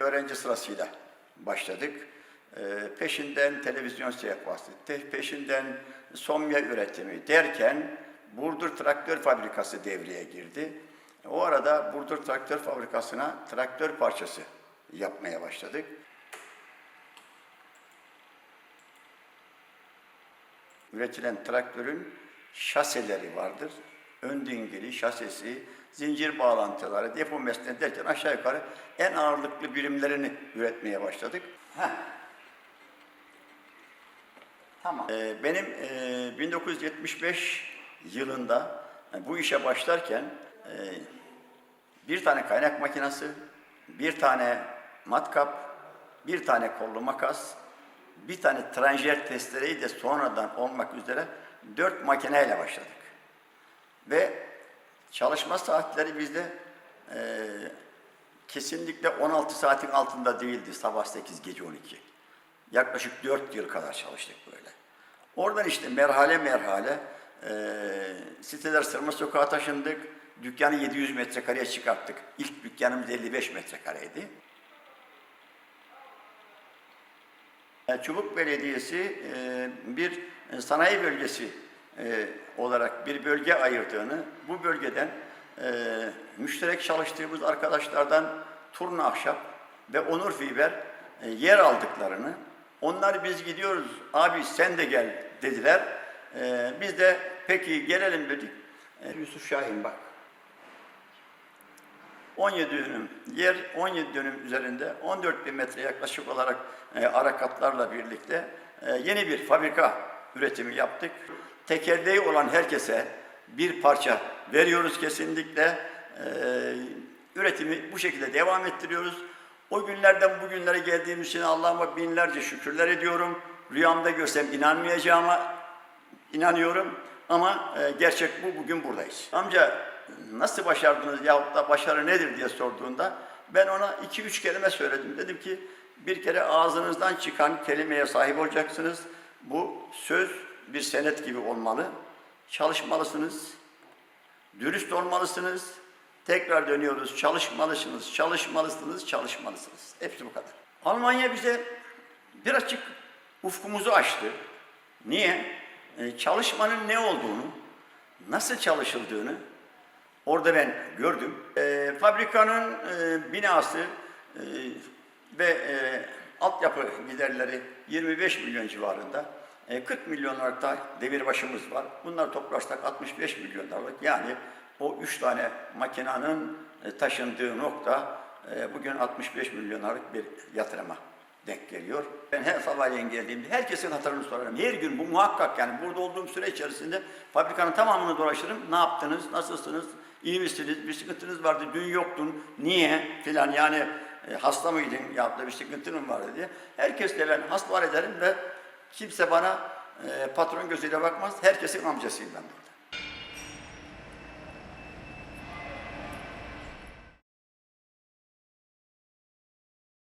Öğrenci sırasıyla başladık. Ee, peşinden televizyon seyahati, peşinden somya üretimi derken Burdur Traktör Fabrikası devreye girdi. O arada Burdur Traktör Fabrikası'na traktör parçası yapmaya başladık. üretilen traktörün şaseleri vardır. Ön dingili, şasesi, zincir bağlantıları, depo mesnedi derken aşağı yukarı en ağırlıklı birimlerini üretmeye başladık. Heh. Tamam. Ee, benim e, 1975 yılında e, bu işe başlarken e, bir tane kaynak makinesi, bir tane matkap, bir tane kollu makas, bir tane tranjer testereyi de sonradan olmak üzere dört makineyle başladık. Ve çalışma saatleri bizde e, kesinlikle 16 saatin altında değildi sabah 8 gece 12. Yaklaşık 4 yıl kadar çalıştık böyle. Oradan işte merhale merhale e, siteler sırma sokağa taşındık. Dükkanı 700 metrekareye çıkarttık. İlk dükkanımız 55 metrekareydi. E, Çubuk Belediyesi e, bir e, sanayi bölgesi e, olarak bir bölge ayırdığını, bu bölgeden müşterek çalıştığımız arkadaşlardan Turna Ahşap ve Onur Fiber yer aldıklarını, onlar biz gidiyoruz, abi sen de gel dediler. E, Biz de peki gelelim dedik. E, Yusuf Şahin bak, 17 dönüm yer, 17 dönüm üzerinde 14 bin metre yaklaşık olarak e, ara katlarla birlikte e, yeni bir fabrika üretimi yaptık. Tekerleği olan herkese bir parça veriyoruz kesinlikle. E, üretimi bu şekilde devam ettiriyoruz. O günlerden bugünlere geldiğimiz için Allah'ıma binlerce şükürler ediyorum. Rüyamda görsem inanmayacağıma inanıyorum ama e, gerçek bu, bugün buradayız. Amca nasıl başardınız yahut da başarı nedir diye sorduğunda ben ona iki üç kelime söyledim. Dedim ki bir kere ağzınızdan çıkan kelimeye sahip olacaksınız. Bu söz bir senet gibi olmalı. Çalışmalısınız. Dürüst olmalısınız. Tekrar dönüyoruz. Çalışmalısınız, çalışmalısınız, çalışmalısınız. Hepsi bu kadar. Almanya bize bir açık ufkumuzu açtı. Niye? Ee, çalışmanın ne olduğunu, nasıl çalışıldığını orada ben gördüm. Ee, fabrikanın e, binası e, ve e, altyapı giderleri 25 milyon civarında. E, 40 milyonlık da demirbaşımız var. Bunlar toplarsak 65 milyon. Yani o üç tane makinanın e, taşındığı nokta e, bugün 65 milyonlarlık bir yatırıma denk geliyor. Ben her sabahleyin geldiğimde herkesin hatırını sorarım. Her gün bu muhakkak yani burada olduğum süre içerisinde fabrikanın tamamını dolaşırım. Ne yaptınız, nasılsınız, iyi misiniz, bir sıkıntınız vardı, dün yoktun, niye filan yani e, hasta mıydın ya da bir sıkıntın mı vardı diye. Herkesle ben hasbihal ederim ve kimse bana e, patron gözüyle bakmaz. Herkesin amcasıyım ben.